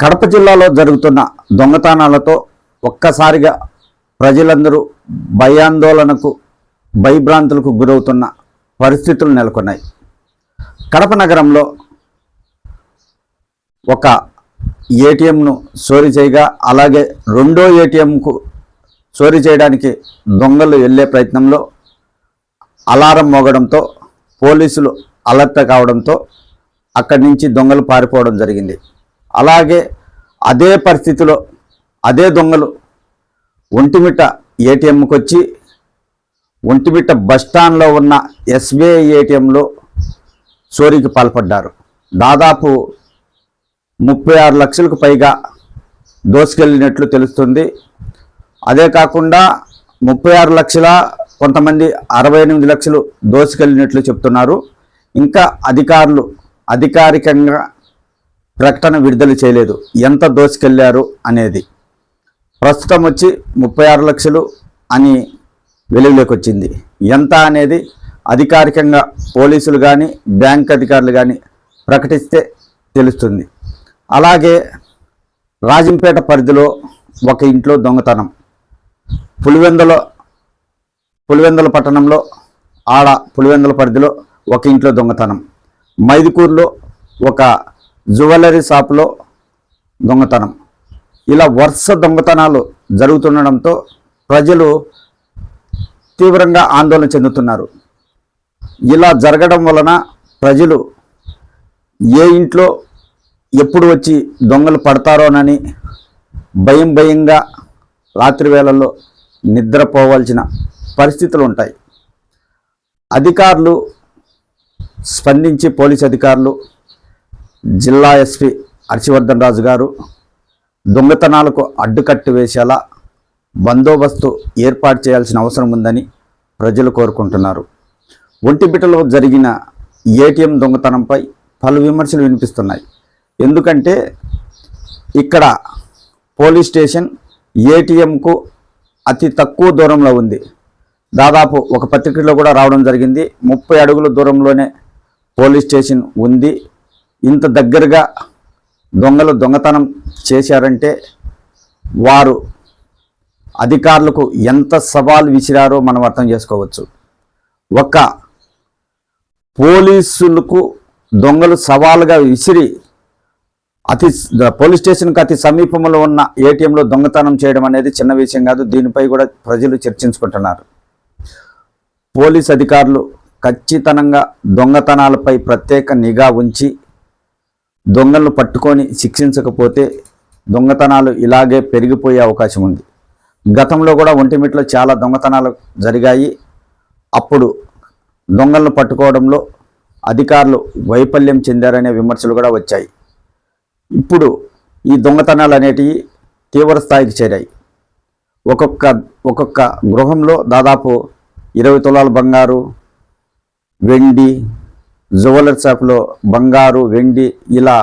కడప జిల్లాలో జరుగుతున్న దొంగతనాలతో ఒక్కసారిగా ప్రజలందరూ భయాందోళనకు భయభ్రాంతులకు గురవుతున్న పరిస్థితులు నెలకొన్నాయి. కడప నగరంలో ఒక ఏటీఎంను చోరీ చేయగా అలాగే రెండో ఏటీఎంకు చోరీ చేయడానికి దొంగలు వెళ్ళే ప్రయత్నంలో అలారం మోగడంతో పోలీసులు అలర్ట్ కావడంతో అక్కడి నుంచి దొంగలు పారిపోవడం జరిగింది. అలాగే అదే పరిస్థితిలో అదే దొంగలు ఒంటిమిట్ట ఏటీఎంకి వచ్చి ఒంటిమిట్ట బస్టాండ్లో ఉన్న ఎస్బీఐ ఏటీఎంలో చోరీకి పాల్పడ్డారు. దాదాపు ముప్పై ఆరు లక్షలకు పైగా దోసుకెళ్ళినట్లు తెలుస్తుంది. అదే కాకుండా ముప్పై ఆరు లక్షల కొంతమంది అరవై ఎనిమిది లక్షలు దోసుకెళ్ళినట్లు చెప్తున్నారు. ఇంకా అధికారులు అధికారికంగా ప్రకటన విడుదల చేయలేదు. ఎంత దోసుకెళ్ళారు అనేది. ప్రస్తుతం వచ్చి ముప్పై ఆరు లక్షలు అని వెలుగులోకి వచ్చింది ఎంత అనేది అధికారికంగా పోలీసులు కానీ బ్యాంక్ అధికారులు కానీ ప్రకటిస్తే తెలుస్తుంది. అలాగే రాజంపేట పరిధిలో ఒక ఇంట్లో దొంగతనం. పులివెందుల పులివెందుల పట్టణంలో ఆడ పులివెందుల పరిధిలో ఒక ఇంట్లో దొంగతనం. మైదుకూరులో ఒక జ్యువెలరీ షాప్లో దొంగతనం. ఇలా వరుస దొంగతనాలు జరుగుతుండడంతో ప్రజలు తీవ్రంగా ఆందోళన చెందుతున్నారు. ఇలా జరగడం వలన ప్రజలు ఏ ఇంట్లో ఎప్పుడు వచ్చి దొంగలు పడతారోనని భయం భయంగా రాత్రి వేళల్లో నిద్రపోవాల్సిన పరిస్థితులు ఉంటాయి. అధికారులు స్పందించి పోలీస్ అధికారులు జిల్లా ఎస్పీ హర్షవర్ధన్ రాజు గారు దొంగతనాలకు అడ్డుకట్టు వేసేలా బందోబస్తు ఏర్పాటు చేయాల్సిన అవసరం ఉందని ప్రజలు కోరుకుంటున్నారు. ఒంటిబిటలో జరిగిన ఏటీఎం దొంగతనంపై పలు విమర్శలు వినిపిస్తున్నాయి. ఎందుకంటే ఇక్కడ పోలీస్ స్టేషన్ ఏటీఎంకు అతి తక్కువ దూరంలో ఉంది. దాదాపు ఒక పత్రికలో కూడా రావడం జరిగింది. ముప్పై అడుగుల దూరంలోనే పోలీస్ స్టేషన్ ఉంది. ఇంత దగ్గరగా దొంగలు దొంగతనం చేశారంటే వారు అధికారులకు ఎంత సవాల్ విసిరారో మనం అర్థం చేసుకోవచ్చు. ఒక పోలీసులకు దొంగలు సవాలుగా విసిరి అతి పోలీస్ స్టేషన్కి అతి సమీపంలో ఉన్న ఏటీఎంలో దొంగతనం చేయడం అనేది చిన్న విషయం కాదు దీనిపై కూడా ప్రజలు చర్చించుకుంటున్నారు. పోలీస్ అధికారులు ఖచ్చితంగా దొంగతనాలపై ప్రత్యేక నిఘా ఉంచి దొంగలను పట్టుకొని శిక్షించకపోతే దొంగతనాలు ఇలాగే పెరిగిపోయే అవకాశం ఉంది. గతంలో కూడా ఒంటిమిట్లో చాలా దొంగతనాలు జరిగాయి. అప్పుడు దొంగలను పట్టుకోవడంలో అధికారులు వైఫల్యం చెందారనే విమర్శలు కూడా వచ్చాయి. ఇప్పుడు ఈ దొంగతనాలు అనేటివి తీవ్ర స్థాయికి చేరాయి. ఒక్కొక్క ఒక్కొక్క గృహంలో దాదాపు ఇరవై తులాల బంగారు వెండి జ్యువెలర్ షాప్లో బంగారు వెండి ఇలా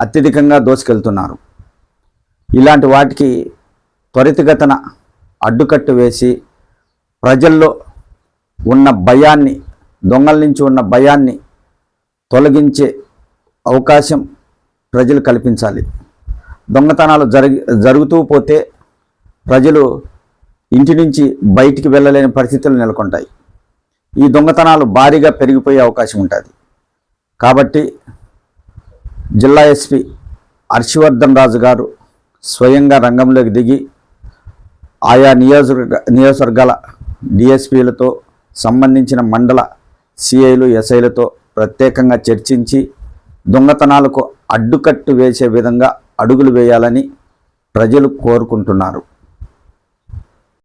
అత్యధికంగా దోసుకెళ్తున్నారు. ఇలాంటి వాటికి త్వరితగతన అడ్డుకట్టు వేసి ప్రజల్లో ఉన్న భయాన్ని దొంగల నుంచి ఉన్న భయాన్ని తొలగించే అవకాశం ప్రజలు కల్పించాలి. దొంగతనాలు జరిగి జరుగుతూ పోతే ప్రజలు ఇంటి నుంచి బయటికి వెళ్ళలేని పరిస్థితులు నెలకొంటాయి. ఈ దొంగతనాలు భారీగా పెరిగిపోయే అవకాశం ఉంటుంది. కాబట్టి జిల్లా ఎస్పీ హర్షవర్ధన్ రాజు గారు స్వయంగా రంగంలోకి దిగి ఆయా నియోజకవర్గ నియోజకవర్గాల డిఎస్పీలతో సంబంధించిన మండల సిఐలు ఎస్ఐలతో ప్రత్యేకంగా చర్చించి దొంగతనాలకు అడ్డుకట్టు వేసే విధంగా అడుగులు వేయాలని ప్రజలు కోరుకుంటున్నారు.